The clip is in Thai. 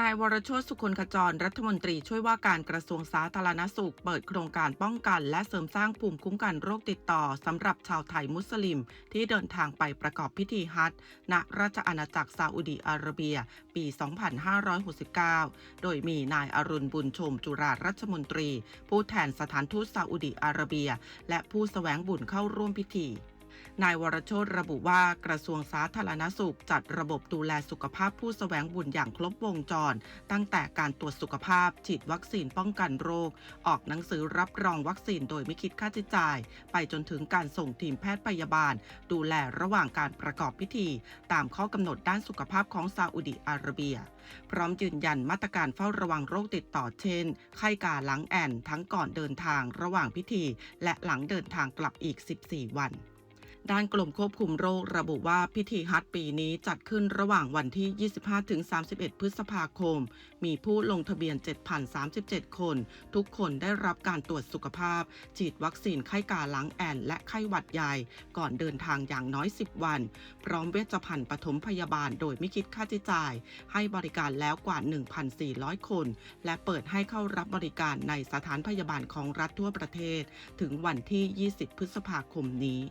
นายวรชตสุคนขจรรัฐมนตรีช่วยว่าการกระทรวงสาธารณสุข เปิดโครงการป้องกัน และเสริมสร้างภูมิคุ้มกันโรคติดต่อสำหรับชาวไทยมุสลิม ที่เดินทางไปประกอบพิธีฮัจญ์ณราชอาณาจักรซาอุดีอาระเบีย ปี 2569 โดยมีนายอรุณบุญชมจุรารัฐมนตรี ผู้แทนสถานทูตซาอุดีอาระเบีย และผู้สแสวงบุญเข้าร่วมพิธี นายวรโชตระบุว่ากระทรวงสาธารณสุข จัดระบบดูแลสุขภาพผู้สแสวงบุญอย่างครบวงจร ตั้งแต่การตรวจสุขภาพ ฉีดวัคซีนป้องกันโรค ออกหนังสือรับรองวัคซีนโดยไม่คิดค่าใช้จ่าย ไปจนถึงการส่งทีมแพทย์พยาบาล ดูแลระหว่างการประกอบพิธี ตามข้อกำหนดด้านสุขภาพของซาอุดิอาระเบีย พร้อมยืนยันมาตรการเฝ้าระวังโรคติดต่อเช่น ไข้กาหลังแอนทั้งก่อนเดินทางระหว่างพิธี และหลังเดินทางกลับอีก 14 วัน ด้านกรมควบคุมโรคระบุว่าพิธีฮัทปีนี้จัดขึ้นระหว่างวันที่ 25-31 พฤษภาคม มีผู้ลงทะเบียน 7,037 คน ทุกคนได้รับการตรวจสุขภาพ ฉีดวัคซีนไข้กาล้างแอนและไข้หวัดใหญ่ ก่อนเดินทางอย่างน้อย 10 วัน พร้อมเวชภัณฑ์ปฐมพยาบาลโดยไม่คิดค่าใช้จ่าย ให้บริการแล้วกว่า 1,400 คน และเปิดให้เข้ารับบริการในสถานพยาบาลของรัฐทั่วประเทศ ถึงวันที่ 20 พฤษภาคมนี้